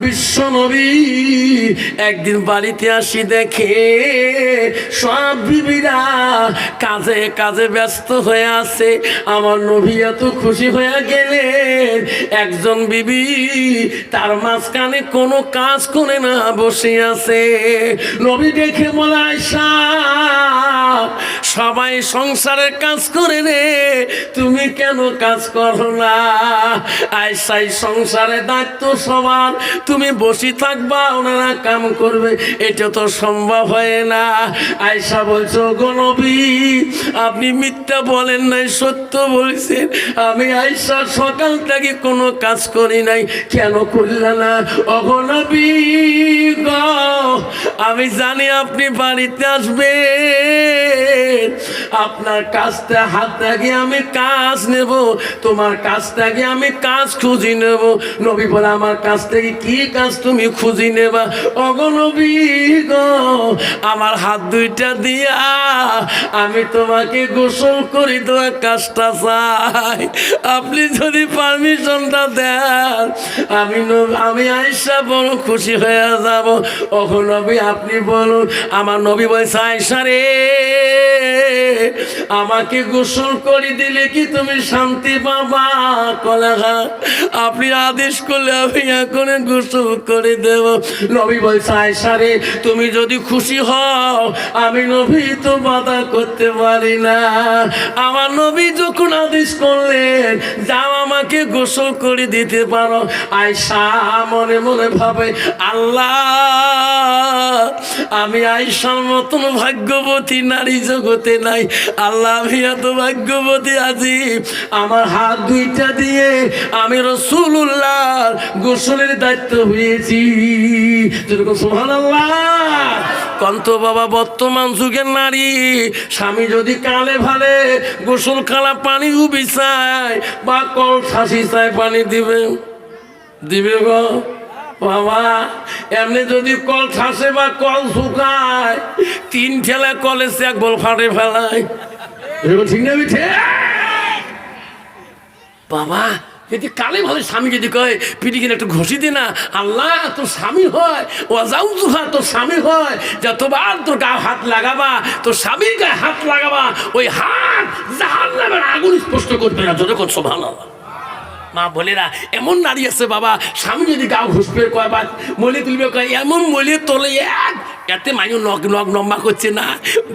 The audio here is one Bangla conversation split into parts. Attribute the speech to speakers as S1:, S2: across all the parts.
S1: বিশ্ব নবী, একদিন বাড়িতে আসি দেখে সব বিবিরা কাজে কাজে ব্যস্ত হয়ে আছে। আমার নবী এত খুশি হয়ে গেলেন। একজন বিবি তার মাঝখানে কোনো কাজ করে না বসে আছে। নবী দেখে বলে আয়সা সবাই সংসারের কাজ করে রে, তুমি কেন কাজ করো না? আয়সাই সংসারের দায়িত্ব সবার তুমি বসে থাকবা, ওনারা কাম করবে। এটা তো সম্ভব হয় না। আয়সা বলছো গণবী আপনি মিথ্যা বলেন নাই, সত্য বলছেন। আমি আয়সা সকাল থেকে কোনো কাজ করি নাই। কেন করলে না? অগনবী গ আমি জানি আপনি বাড়িতে আসবেন। আপনার কাজটা হাত থেকে আমি কাজ নেব। তোমার কাছ থেকে আমি কাজ খুঁজি নেব? নবী বলে, আমার কাছ থেকে কি কাজ তুমি খুঁজি নেবা? অগনবী গ, আমার হাত দুইটা দিয়া আমি তোমাকে গোসল করি দেওয়ার কাজটা চাই। আপনি যদি পারমিশনটা দেন, আমি আমি আয়সা বড় খুশি হয়ে যাব। ওগো নবী আপনি বলুন, আমার নবী বলছে আয়সা রে, আমাকে গোসল করে দিলে কি তুমি শান্তি পাবা? কলাঘা আপনি আদেশ করলে আমি এখন গোসল করে দেব। নবী বলছে আয়সা রে, তুমি যদি খুশি হও, আমি নবী তো বাধা করতে পারি না। আমার নবী যখন আদেশ করলেন, যাও আমাকে গোসল করে দিতে পারো। আয়সা মনে মনে ভাবে, আল্লাহ আমি আয়সার মতন ভাগ্যবতী, নারী জগতে নাই। আল্লাহ, আমি এত ভাগ্যবতী আছি। আমার হাত দুইটা দিয়ে আমি রসুল্লাহ গোসলের দায়িত্ব হয়েছি। যেরকম কন্ত বাবা, বর্তমান যুগের নারী, স্বামী যদি কালে ভালে গোসল খালা পানি উবি চায় বা কল ছাসি চায় পানি দিবে। দিবে গো। বাবা এমনি যদি কল ঠাসে বা কল শুকায় তিন ঠেলা কলে সে এক বল ফাটে ফেলায় ঠিক না মিঠে? বাবা যদি কালে ভালো স্বামী যদি কয় পিটি কিনে একটু ঘষি দে না আল্লাহ তোর স্বামী হয় ও যাও তুহা তোর স্বামী হয় যতবার তোর গা হাত লাগাবা তোর স্বামীর গায়ে হাত লাগাবা ওই হাত জাহান নামের আগুন স্পষ্ট করবে না যতক্ষণ সোভান মা বোনেরা, এমন নারী আছে বাবা, স্বামী যদি গাও ঘুষবে কয় বা মলি তুলবে, কয়, এমন মলি তোলে এক এতে মাইও নখ নখ লম্বা করছে না।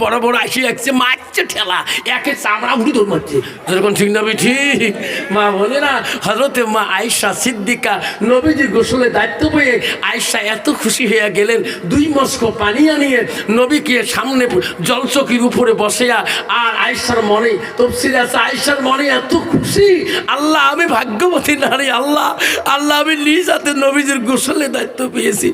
S1: বড় বড় আসি একছে মারছে ঠেলা। একে চামড়া উঠি তোর মারছে। যেরকম ঠিক না ঠিক মা বলে না হজরতে মা আয়সা সিদ্দিকা নবীজি গোসলে দায়িত্ব পেয়ে আয়সা এত খুশি হয়ে গেলেন, দুই মস্ক পানি আনিয়ে নবীকে সামনে জলচকির উপরে বসেয়া আর আয়সার মনে তফসিল আছে আয়সার মনে এত খুশি। আল্লাহ, আমি ভাগ্যবতী নারী আল্লাহ। আল্লাহ, আমি নিজ হাতে নবীজির গোসলে দায়িত্ব পেয়েছি।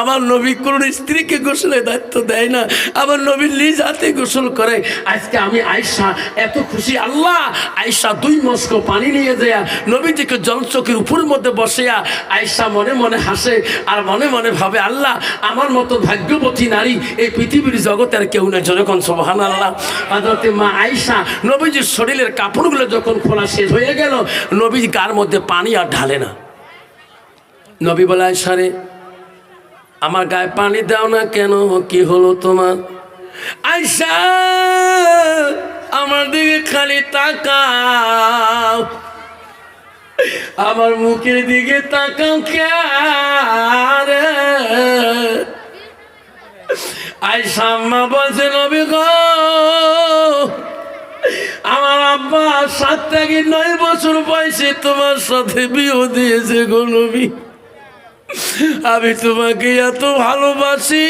S1: আমার নবী কোন স্ত্রীকে গোসলে দায়িত্ব দেয় না। আমার নবী নিজ হাতে গোসল করে। আজকে আমি আয়সা এত খুশি আল্লাহ। আয়সা দুই মস্ক পানি নিয়ে যায়, নবীজিকে জলচকির উপরের মধ্যে বসেয়া আয়সা মনে মনে হাসে আর মনে মনে ভাবে, আল্লাহ, আমার মতো ভাগ্যবতী নারী এই পৃথিবীর জগতে আর কেউ নেই। যখন সোহান আল্লাহ আদরতে মা আয়সা নবীজির শরীরের কাপড়গুলো যখন খোলা শেষ হয়ে গেল নবীজি গার মধ্যে পানি আর ঢালে না। নবী বলে আয়সা রে আমার গায়ে পানি দাও না কেন? কি হলো তোমার? আয়সা আমার দিকে খালি তাকাও। আমার মুখের দিকে তাকাও কে আয়সা আম্মা বলছে, নবী গো, আমার আব্বা সাত থেকে নয় বছর বয়সে তোমার সাথে বিয়ে দিয়েছে গো নবী। আমি তোমাকে এত ভালোবাসি।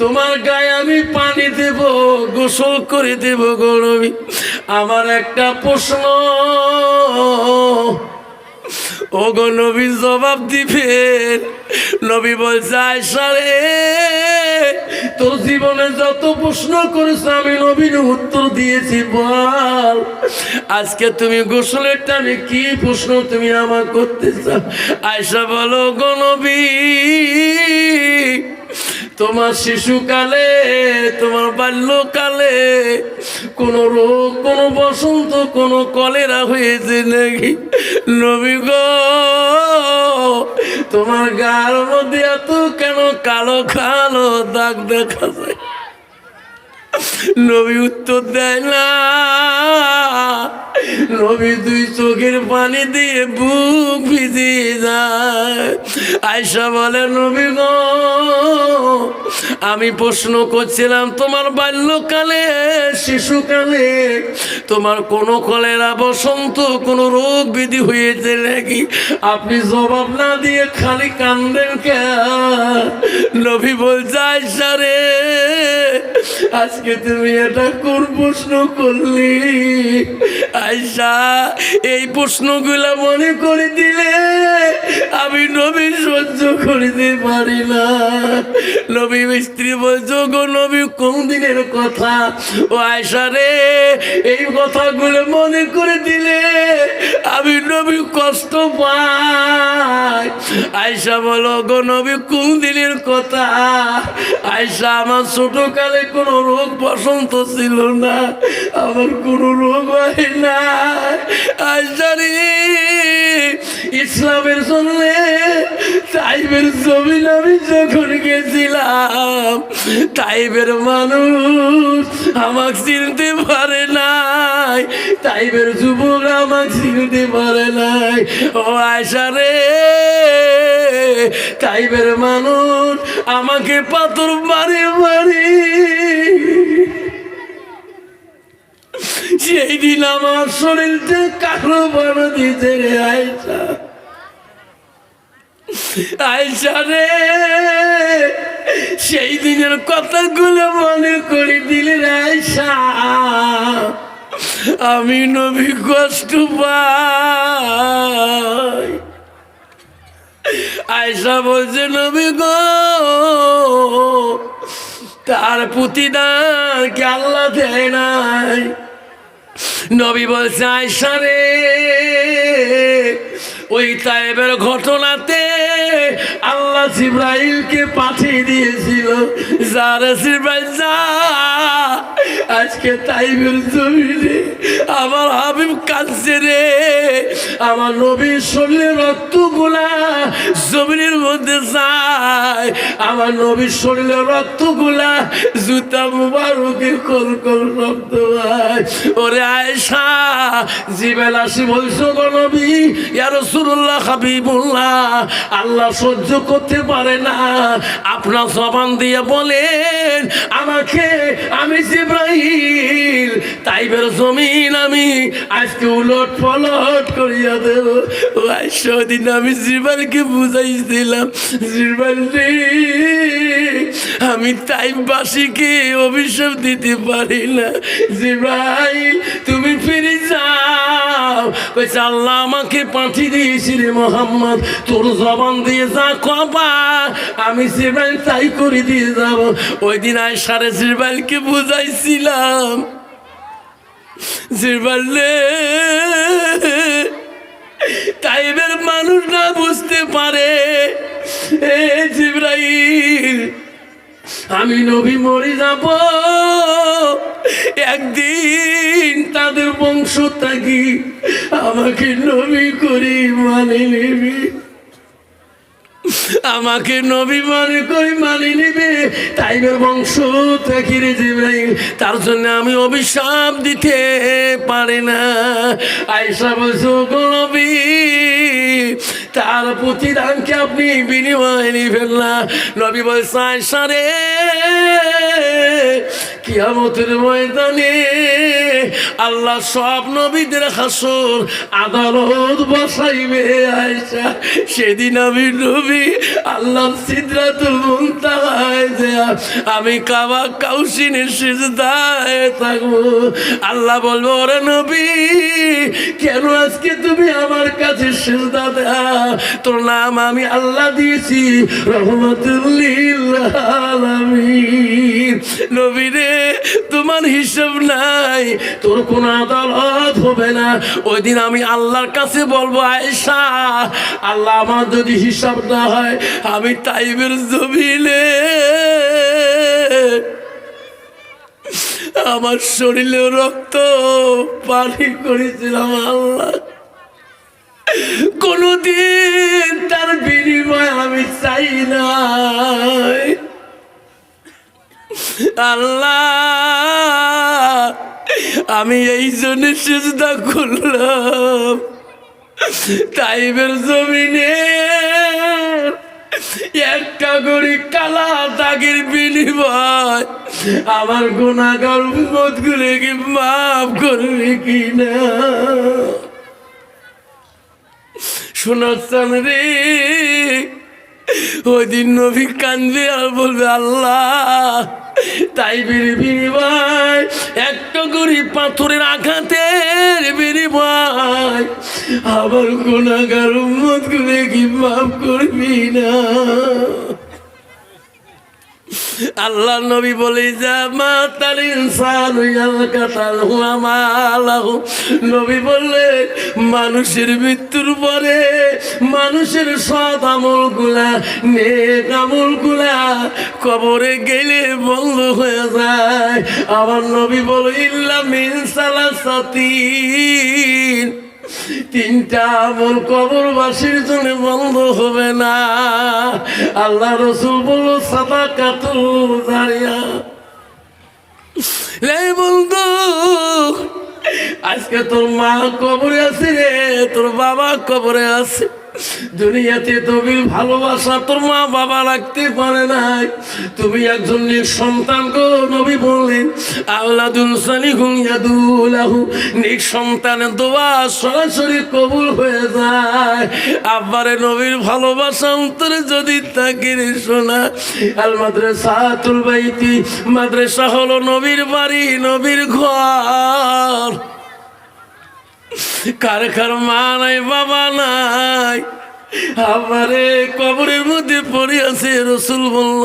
S1: তোমার গায়ে আমি পানি দেব, গোসল করে দেব গরমি আমার একটা প্রশ্ন। ও গো নবী জবাব দিবেন। নবী বলছে, আয়সা রে তোর জীবনে যত প্রশ্ন করেছ, আমি নবীর উত্তর দিয়েছি, বল। আজকে তুমি গোসলের টানে কি প্রশ্ন তুমি আমার করতে চাও আয়সা বলো, গো নবী, তোমার শিশুকালে, তোমার বাল্যকালে কোন রোগ, কোন বসন্ত, কোন কলেরা হয়েছে নাকি? নবী গো তোমার গার মধ্যে এত কেন কালো কালো দাগ দেখা যায়? নবী উত্তর দেয় না। নবী দুই চোখের পানি দিয়ে বুক ভিজিয়ে যায়। আয়সা বলে, নবী গো, আমি প্রশ্ন করছিলাম তোমার বাল্যকালে, শিশুকালে, তোমার কোনো কলেরা বসন্ত কোনো রোগ বিধি হয়েছে নাকি? আপনি জবাব না দিয়ে খালি কান্দেন কে? নবী বলছে আয়সা রে, আজকে তুমি এটা কোন প্রশ্ন করলি? আয়সা এই প্রশ্নগুলা মনে করে দিলে আমি নবী সহ্য করিতে পারি না। নবী স্ত্রী বলছো গো নবী, কোন দিনের কথা? ও আয়সা রে, এই কথাগুলো মনে করে দিলে আমি নবী কষ্ট পাই। আয়সা বলো গো নবী, কোন দিনের কথা? আয়সা আমার ছোট কালে কোনো রোগ বসন্ত ছিল না, আমার কোনো রোগ হয় না। আয়সা রে ইসলামের জন্য, তাইবের জমিন আমি যখন গেছিলাম, তাইবের মানুষ আমাকে চিনতে পারে নাই, তাইবের যুবক আমাকে চিনতে পারে নাই। ও আয়সা রে তাইবের মানুষ আমাকে পাথর মারে মারি সেই দিন আমার শরীরটা কালো বানো দিতে রে আয়সা আয়সা রে, সেই দিনের কথাগুলো মনে করে দিলে আয়সা আমি নবী কষ্ট পাই। আয়সা বলছে, নবী গো, তার প্রতিদান কে আল্লাহ দেয় নাই? নবী বলছে, আয়সা রে, ওই তাইবের ঘটনাতে আল্লাহ জিব্রাইলকে পাঠিয়ে দিয়েছিল। যারা জিব্রাইল যা, আজকে তাইবের জমিনে আমার হাবিব কাঁদছে রে। আমার নবীর শরীরের রক্তগুলা জমিনের মধ্যে যায়। আমার নবীর শরীরের রক্তগুলা জুতা মুবারকে কল কল হয়। ওরে আয়সা জিবেল আসি বলছো গো নবী। ইয়া রাসূলুল্লাহ হাবিবুল্লাহ, আল্লাহ সহ্য করতে পারে না। আপনার জবান দিয়ে বলেন, আমাকে আমি জিব্রাইল, তাইবের জমিন আমি আজকে উলট পলট করিয়া দেব। ও আইসা দিন আমি জিব্রাইলকে বুঝাইছিলাম রে আমি তাইবাসীকে অভিশাপ দিতে পারি না। জিব্রাইল, তুমি ফিরে যাও। কইছে, আল্লাহ আমাকে পাঠিয়ে দিয়েছি রে মোহাম্মদ। তোর জবান দিয়ে যা কবা, আমি জিব্রাইল তাই করে দিয়ে যাব। ওই দিন আয় সারে জিব্রাইলকে বুঝাইছিলাম। জিব্রাইল রে টাইমের মানুষ না বুঝতে পারে। এ জিব্রাইল, আমি নবী মরে যাব। একদিন তাদের বংশ থাকি আমাকে নবী করে মানে নেবি। আমাকে নবী মনে করে মানে নেবে? তাইবের বংশ থাকি রে জিব্রাইল, তার জন্য আমি অভিশাপ দিতে পারি না। আয়সা বলছো নবী, তার প্রতিদানকে আপনি বিনিময় নিবেন না। নবী বলছে আয়সা রে, কিয়ামতের ময়দানে আল্লাহ সব নবীদের হাসর আদালত বসাইবে আয়সা সেদিন আমি নবী, আল্লাহ সিদ্ধাতুল মুনতাহায় আমি কাবা কাউসিনের সিজদায় থাকব। আল্লাহ বলব, ওরে নবী, কেন আজকে তুমি আমার কাছে সিজদা দেয়া? তোর নাম আমি আল্লাহ দিয়েছি রহমতুল্লিল আলামিন। নবী রে, তোমার হিসাব নাই তোর কোন আদালত হবে না। ওই দিন আমি আল্লাহর কাছে বলব আয়সা আল্লাহ আমার যদি হিসাব না হয়, আমি তাইবের জমিনে আমার শরীরে রক্ত পানি করেছিলাম আল্লাহ। কোনদিন তার বিনিময় আমি চাই না আল্লাহ আমি এই জন্য সেজদা করলাম। টাইমের জমিনে একটা করে কালা দাগের বিনিময় আমার গুণাগার করে কি মাফ করবে কি না শোনাচ্ছেন রে ওই দিন নবী কান্দবে আর বলবে, আল্লাহ তাই বিড়ি বিনিময় একটা করি পাথরের আঘাতের বিনিময় আবার কোনাগার উন্মত করে কি মাফ করবি না। আল্লাহ নবী বলে নবী বললে, মানুষের মৃত্যুর পরে মানুষের সৎ আমলগুলা নেক আমলগুলা কবরে গেলে বন্ধ হয়ে যায়। আমার নবী বলে, ইল্লা মিন সালাসাতিন। তিনটা আমল কবরবাসীর জন্য বন্ধ হবে না। আল্লাহ রসুল বলল সাদা কাতুল দাঁড়িয়া বন্ধু, আজকে তোর মা কবরে আছে রে, তোর বাবা কবরে আছে। দুনিয়াতে তুমি ভালোবাসা তোর মা বাবা রাখতে পারে নাই। তুমি একজন নিক সন্তান গো নবী বললেন নিক সন্তানের দোয়া সরাসরি কবুল হয়ে যায়। আব্বারে নবীর ভালোবাসা অন্তরে যদি তাকে শোনা আল মাদ্রাসাতুল বাইতি, মাদ্রাসা হলো নবীর বাড়ি, নবীর ঘর। কার কার মা নাই বাবা নাই? আমারে কবরের মধ্যে পড়ে আছে রসুল বলল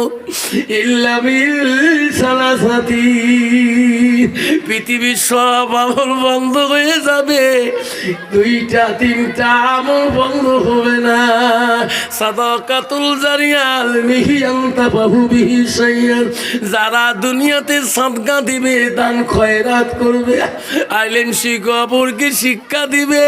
S1: ইল্লামিল সালাসাতি। পৃথিবীর সব আমল বন্ধ হয়ে যাবে। দুইটা, তিনটা আমল বন্ধ হবে না। সাদাকাতুল জারিয়াল মিহিয়ান্তা বাহু বিহি যারা দুনিয়াতে সাদগা দিবে, দান খয়রাত করবে। আইলেন শিক্ষা শিক্ষা দিবে।